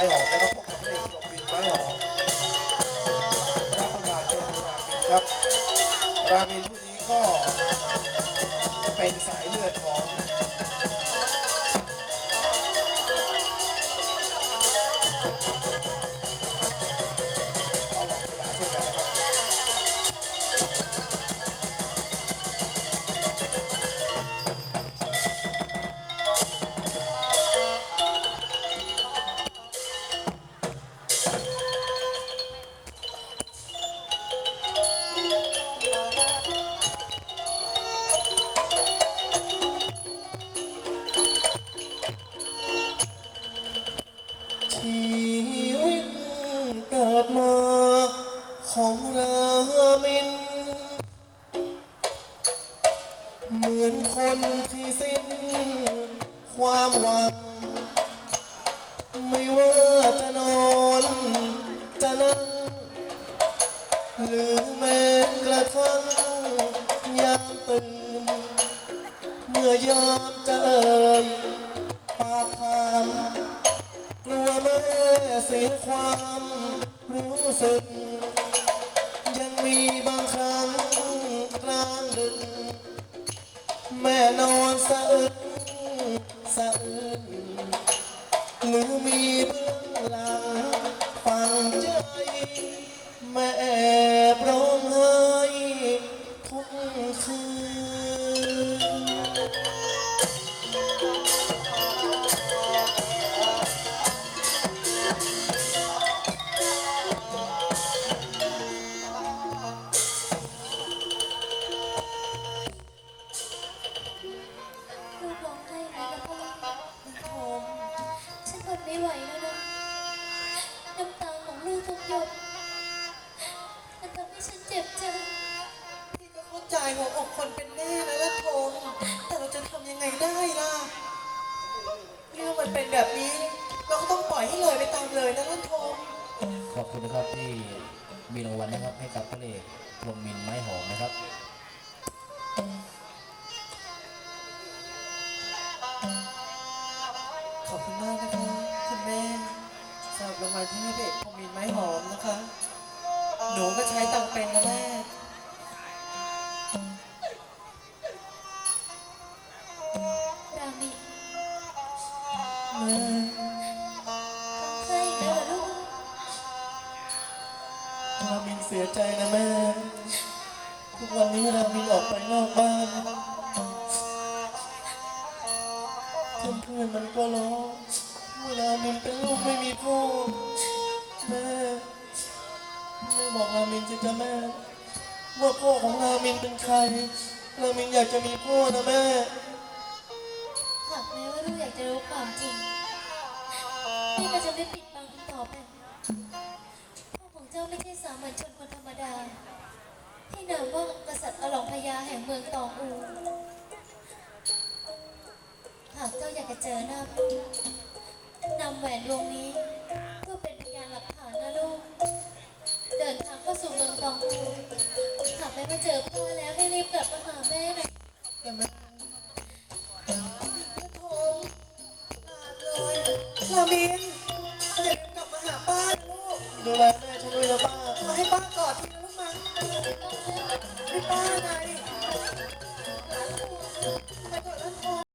ไปหอกนะครับพวกเราได้ดอกมินไม้หอมรับประครับรามินผู้นี้ก็เป็นสายเลือดของ ชีวิตเกิดมาของรามิน เหมือนคนที่สิ้นความหวัง ไม่ว่าจะนอนจะนั่ง หรือแม้กระทั่งยามตื่น เมื่อยามจะเอ่ย เสียความรู้สึก ยังมีบางครั้งกลางดึก แม่นอนสะอึกสะอื้นหรือมี หัวอกคนเป็นแม่นะละทงแต่เราจะทำยังไงได้ล่ะเรื่องมันเป็นแบบนี้ เราก็ต้องปล่อยให้เลยไปตามเลยนะละทงขอบคุณนะครับที่มีรางวัลนะครับให้กับพระเอกพรหมมินทร์ไม้หอมนะครับขอบคุณมากนะคะคุณแม่สำหรับรางวัลที่ให้เด็กพมินไม้หอมนะคะ หนูก็ใช้ตังค์เป็นนะแม่ แม่ใช่อีกแล้วเหรอลูกรามินเสียใจนะแม่ ทุกวันนี้รามินออกไปนอกบ้านเพื่อนๆมันก็ร้องว่ารามินเป็นลูกไม่มีพ่อแม่แม่บอกรามินสิจ้ะแม่ว่าพ่อของรามินเป็นใครรามินอยากจะมีพ่อนะแม่ จะรู้ความจริงพี่ก็จะไม่ปิดบังอีกต่อไปพ่อของเจ้าไม่ใช่สามัญชนคนธรรมดาที่นามว่ากษัตริย์อลองพญาแห่งเมืองตองอู หากเจ้าอยากจะเจอหน้าพ่อนำแหวนวงนี้ เพื่อเป็นพยานหลักฐานนะลูก เดินทางเข้าสู่เมืองตองอูหากไม่มาเจอพ่อแล้วให้รีบกลับมาหาแม่นะแม่ ลามินเด็กกลับมาหาป้านะลูก ดูแลแม่